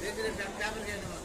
paper கேட்கணும்